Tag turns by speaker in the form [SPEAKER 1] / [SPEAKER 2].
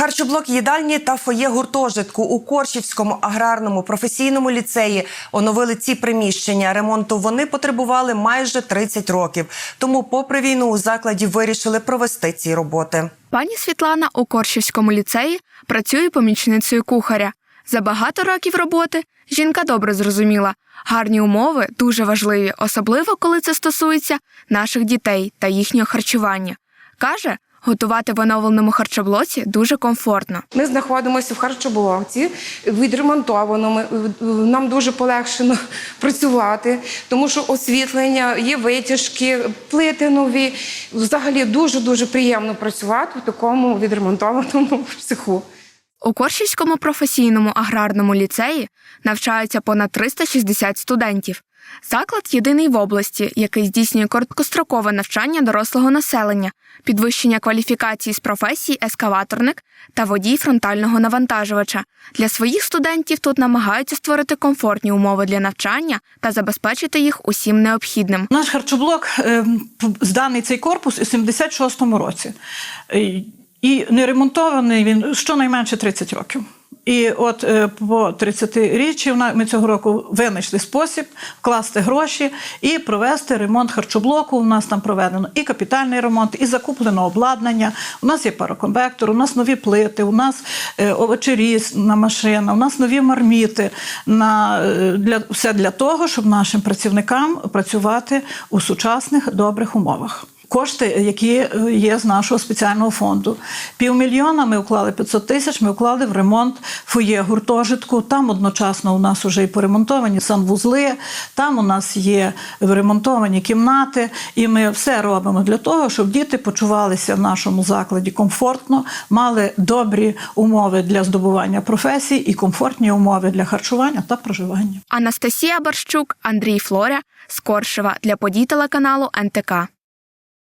[SPEAKER 1] Харчоблок їдальні та фоє гуртожитку у Коршівському аграрному професійному ліцеї оновили ці приміщення. Ремонту вони потребували майже 30 років. Тому, попри війну, у закладі вирішили провести ці роботи.
[SPEAKER 2] Пані Світлана у Коршівському ліцеї працює помічницею кухаря. За багато років роботи жінка добре зрозуміла, гарні умови дуже важливі, особливо коли це стосується наших дітей та їхнього харчування. Каже, готувати в оновленому харчоблоці дуже комфортно.
[SPEAKER 3] Ми знаходимося в харчоблоці, відремонтованому. Нам дуже полегшено працювати, тому що освітлення, є витяжки, плити нові. Взагалі дуже дуже приємно працювати в такому відремонтованому цеху.
[SPEAKER 2] У Коршівському професійному аграрному ліцеї навчаються понад 360 студентів. Заклад єдиний в області, який здійснює короткострокове навчання дорослого населення, підвищення кваліфікації з професій ескаваторник та водій фронтального навантажувача. Для своїх студентів тут намагаються створити комфортні умови для навчання та забезпечити їх усім необхідним.
[SPEAKER 4] Наш харчоблок е, зданий цей корпус у 76-му році. І не ремонтований він щонайменше 30 років. І от е, по 30-річчі вона- ми цього року винайшли спосіб вкласти гроші і провести ремонт харчоблоку. У нас там проведено і капітальний ремонт, і закуплено обладнання. У нас є пароконвектор, у нас нові плити, у нас е, овочерізна машина, у нас нові марміти. На, е, для, все для того, щоб нашим працівникам працювати у сучасних добрих умовах. Кошти, які е, є з нашого спеціального фонду. Півмільйона ми вклали 500 тисяч, ми вклали в ремонт фоє гуртожитку. Там одночасно у нас вже і поремонтовані санвузли, там у нас є ремонтовані кімнати, і ми все робимо для того, щоб діти почувалися в нашому закладі комфортно, мали добрі умови для здобування професій і комфортні умови для харчування та проживання.
[SPEAKER 2] Анастасія Барщук, Андрій Флоря з Коршева для подій телеканалу НТК.